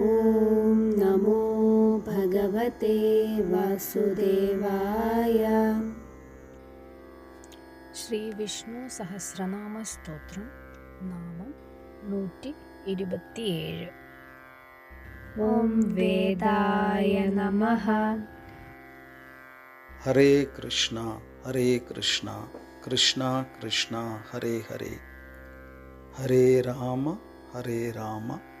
ॐ नमो भगवते वासुदेवाय। श्रीविष्णुसहस्रनामस्तोत्रं नाम नूटि इरुपति ॐ वेदाय नमः। हरे कृष्ण हरे कृष्ण कृष्ण कृष्ण हरे हरे। हरे राम हरे राम।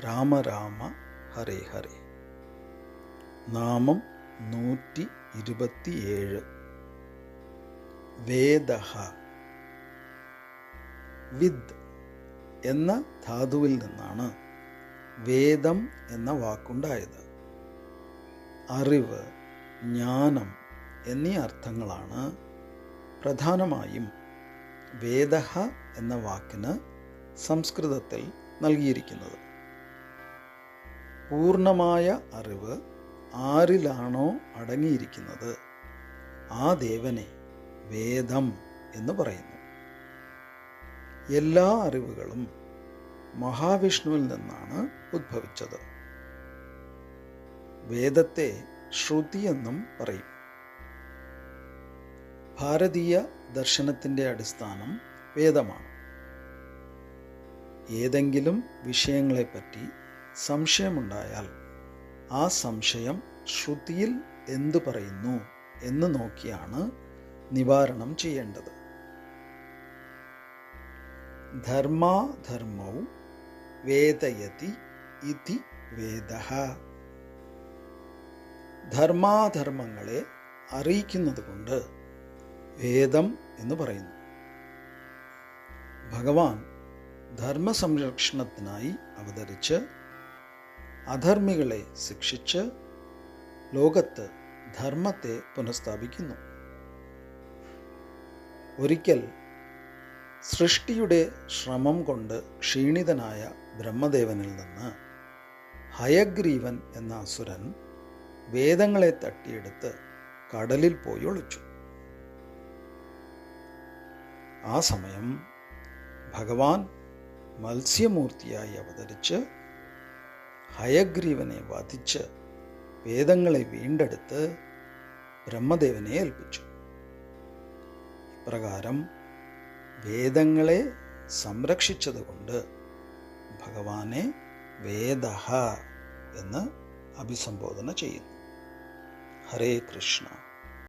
രാമ രാമ ഹരേ ഹരേ. നാമം നൂറ്റി ഇരുപത്തിയേഴ്. വേദഹ. വിദ് എന്ന ധാതുവിൽ നിന്നാണ് വേദം എന്ന വാക്കുണ്ടായത്. അറിവ് ജ്ഞാനം എന്നീ അർത്ഥങ്ങളാണ് പ്രധാനമായും വേദഹ എന്ന വാക്കിന് സംസ്കൃതത്തിൽ നൽകിയിരിക്കുന്നത്. പൂർണമായ അറിവ് ആരിലാണോ അടങ്ങിയിരിക്കുന്നത്? ആ ദേവനെ വേദം എന്ന് പറയുന്നു. എല്ലാ അറിവുകളും മഹാവിഷ്ണുവിൽ നിന്നാണ് ഉദ്ഭവിച്ചത് വേദത്തെ ശ്രുതി എന്നും പറയും. ഭാരതീയ ദർശനത്തിന്റെ അടിസ്ഥാനം വേദമാണ്. ഏതെങ്കിലും വിഷയങ്ങളെപ്പറ്റി സംശയമുണ്ടായാൽ ആ സംശയം ശ്രുതിയിൽ എന്തു പറയുന്നു എന്ന് നോക്കിയാണ് നിവാരണം ചെയ്യേണ്ടത്. ധർമാധർമ്മൗ വേദയതി ഇതി വേദ. ധർമാധർമ്മങ്ങളെ അറിയിക്കുന്നത് കൊണ്ട് വേദം എന്ന് പറയുന്നു. ഭഗവാൻ ധർമ്മസംരക്ഷണത്തിനായി അവതരിച്ച് അധർമ്മികളെ ശിക്ഷിച്ച് ലോകത്ത് ധർമ്മത്തെ പുനഃസ്ഥാപിക്കുന്നു. ഒരിക്കൽ സൃഷ്ടിയുടെ ശ്രമം കൊണ്ട് ക്ഷീണിതനായ ബ്രഹ്മദേവനിൽ നിന്ന് ഹയഗ്രീവൻ എന്ന അസുരൻ വേദങ്ങളെ തട്ടിയെടുത്ത് കടലിൽ പോയി ഒളിച്ചു. ആ സമയം ഭഗവാൻ മത്സ്യമൂർത്തിയായി അവതരിച്ച് ഹയഗ്രീവനെ വധിച്ച് വേദങ്ങളെ വീണ്ടെടുത്ത് ബ്രഹ്മദേവനെ ഏൽപ്പിച്ചു. ഇപ്രകാരം വേദങ്ങളെ സംരക്ഷിച്ചതുകൊണ്ട് ഭഗവാനെ വേദഹ എന്ന് അഭിസംബോധന ചെയ്യുന്നു. ഹരേ കൃഷ്ണ.